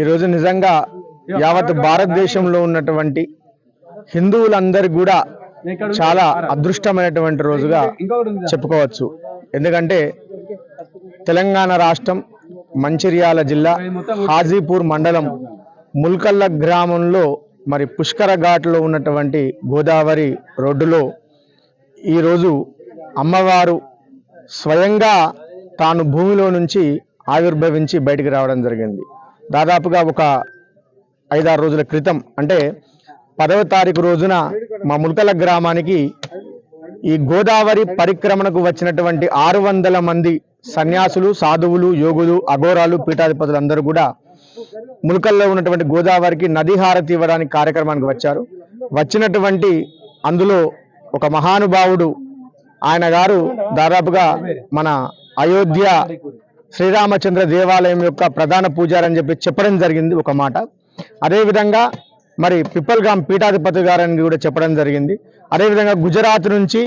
ఈరోజు నిజంగా యావత్ భారతదేశంలో ఉన్నటువంటి హిందువులందరి కూడా చాలా అదృష్టమైనటువంటి రోజుగా చెప్పుకోవచ్చు. ఎందుకంటే తెలంగాణ రాష్ట్రం మంచిర్యాల జిల్లా హాజీపూర్ మండలం ముల్కల్ల గ్రామంలో మరి పుష్కర ఘాట్లో ఉన్నటువంటి గోదావరి రోడ్డులో ఈరోజు అమ్మవారు స్వయంగా తాను భూమిలో నుంచి ఆవిర్భవించి బయటికి రావడం జరిగింది. దాదాపుగా ఒక ఐదారు రోజుల క్రితం అంటే పదవ తారీఖు రోజున మా ముల్కల గ్రామానికి ఈ గోదావరి పరిక్రమణకు వచ్చినటువంటి ఆరు వందల మంది సన్యాసులు సాధువులు యోగులు అఘోరాలు పీఠాధిపతులు అందరూ కూడా ములకల్లో ఉన్నటువంటి గోదావరికి నది హారతి ఇవ్వడానికి కార్యక్రమానికి వచ్చారు. వచ్చినటువంటి అందులో ఒక మహానుభావుడు ఆయన గారు దాదాపుగా మన అయోధ్య శ్రీరామచంద్ర దేవాలయం యొక్క ప్రధాన పూజారి అని చెప్పి చెప్పడం జరిగింది ఒక మాట. అదేవిధంగా మరి పిప్పల్గాం పీఠాధిపతి గారని కూడా చెప్పడం జరిగింది. అదేవిధంగా గుజరాత్ నుంచి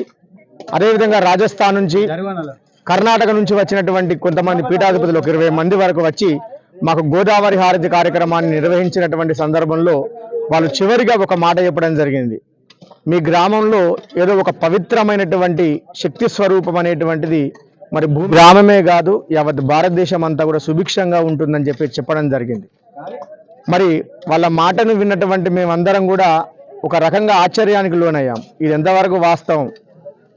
అదేవిధంగా రాజస్థాన్ నుంచి కర్ణాటక నుంచి వచ్చినటువంటి కొంతమంది పీఠాధిపతులు ఒక ఇరవై మంది వరకు వచ్చి మాకు గోదావరి హారతి కార్యక్రమాన్ని నిర్వహించినటువంటి సందర్భంలో వాళ్ళు చివరిగా ఒక మాట చెప్పడం జరిగింది. మీ గ్రామంలో ఏదో ఒక పవిత్రమైనటువంటి శక్తి స్వరూపం అనేటువంటిది మరి భూ గ్రామమే కాదు యావత్ భారతదేశం అంతా కూడా సుభిక్షంగా ఉంటుందని చెప్పి చెప్పడం జరిగింది. మరి వాళ్ళ మాటను విన్నటువంటి మేమందరం కూడా ఒక రకంగా ఆశ్చర్యానికి లోనయ్యాం. ఇది ఎంతవరకు వాస్తవం?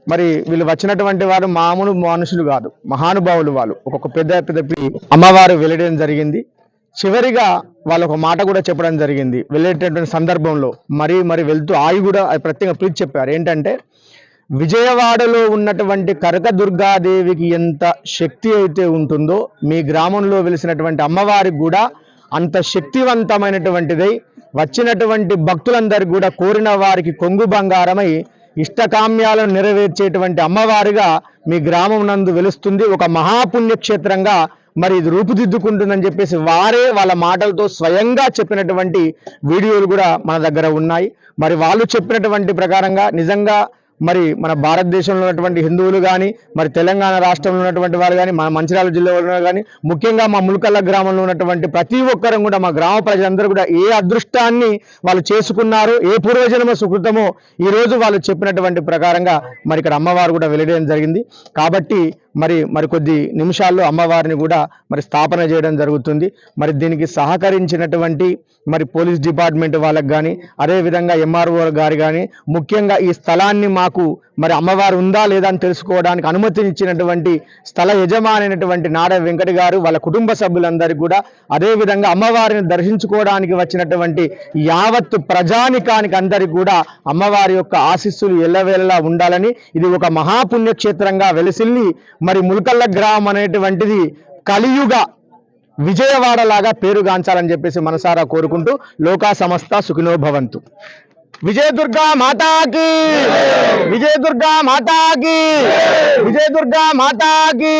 మరి వీళ్ళు వచ్చినటువంటి వారు మామూలు మనుషులు కాదు మహానుభావులు వాళ్ళు. ఒక్కొక్క పెద్ద పెద్ద అమ్మవారు వెళ్ళడం జరిగింది. చివరిగా వాళ్ళు ఒక మాట కూడా చెప్పడం జరిగింది. వెళ్ళేటటువంటి సందర్భంలో మరి మరి వెళ్తూ ఆయి కూడా ప్రత్యేక ప్రత్యేకంగా పిలిచి చెప్పారు. ఏంటంటే విజయవాడలో ఉన్నటువంటి కనకదుర్గాదేవికి ఎంత శక్తి అయితే ఉంటుందో మీ గ్రామంలో వెలిసినటువంటి అమ్మవారికి కూడా అంత శక్తివంతమైనటువంటిదై వచ్చినటువంటి భక్తులందరికీ కూడా కోరిన వారికి కొంగు బంగారమై ఇష్టకామ్యాలను నెరవేర్చేటువంటి అమ్మవారిగా మీ గ్రామం నందు వెలుస్తుంది. ఒక మహాపుణ్యక్షేత్రంగా మరి ఇది రూపుదిద్దుకుంటుందని చెప్పేసి వారే వాళ్ళ మాటలతో స్వయంగా చెప్పినటువంటి వీడియోలు కూడా మన దగ్గర ఉన్నాయి. మరి వాళ్ళు చెప్పినటువంటి ప్రకారంగా నిజంగా మరి మన భారతదేశంలో ఉన్నటువంటి హిందువులు కానీ మరి తెలంగాణ రాష్ట్రంలో ఉన్నటువంటి వారు కానీ మన మంచిర్యాల జిల్లాలో కానీ ముఖ్యంగా మా ములకల్ల గ్రామంలో ఉన్నటువంటి ప్రతి ఒక్కరం కూడా మా గ్రామ ప్రజలందరూ కూడా ఏ అదృష్టాన్ని వాళ్ళు చేసుకున్నారో ఏ పూర్వజన్మ సుకృతమో ఈ రోజు వాళ్ళు చెప్పినటువంటి ప్రకారంగా మరి ఇక్కడ అమ్మవారు కూడా వెల్లడేయడం జరిగింది. కాబట్టి మరి మరి కొద్ది నిమిషాల్లో అమ్మవారిని కూడా మరి స్థాపన చేయడం జరుగుతుంది. మరి దీనికి సహకరించినటువంటి మరి పోలీస్ డిపార్ట్మెంట్ వాళ్ళకి కానీ అదేవిధంగా ఎంఆర్ఓ గారు కానీ ముఖ్యంగా ఈ స్థలాన్ని మాకు మరి అమ్మవారు ఉందా లేదా అని తెలుసుకోవడానికి అనుమతినిచ్చినటువంటి స్థల యజమాని నాడ వెంకట గారు వాళ్ళ కుటుంబ సభ్యులందరికీ కూడా అదేవిధంగా అమ్మవారిని దర్శించుకోవడానికి వచ్చినటువంటి యావత్తు ప్రజానికానికి అందరికీ కూడా అమ్మవారి యొక్క ఆశీస్సులు ఎల్లవేళలా ఉండాలని ఇది ఒక మహాపుణ్యక్షేత్రంగా వెలిసిల్లి మరి ముల్కల్ల గ్రామం అనేటువంటిది కలియుగ విజయవాడలాగా పేరుగాంచాలని చెప్పేసి మనసారా కోరుకుంటూ లోకా సమస్త సుఖినోభవంతు విజయదుర్గా మాతాకి! విజయదుర్గా మాతాకి విజయదుర్గా మాతాకి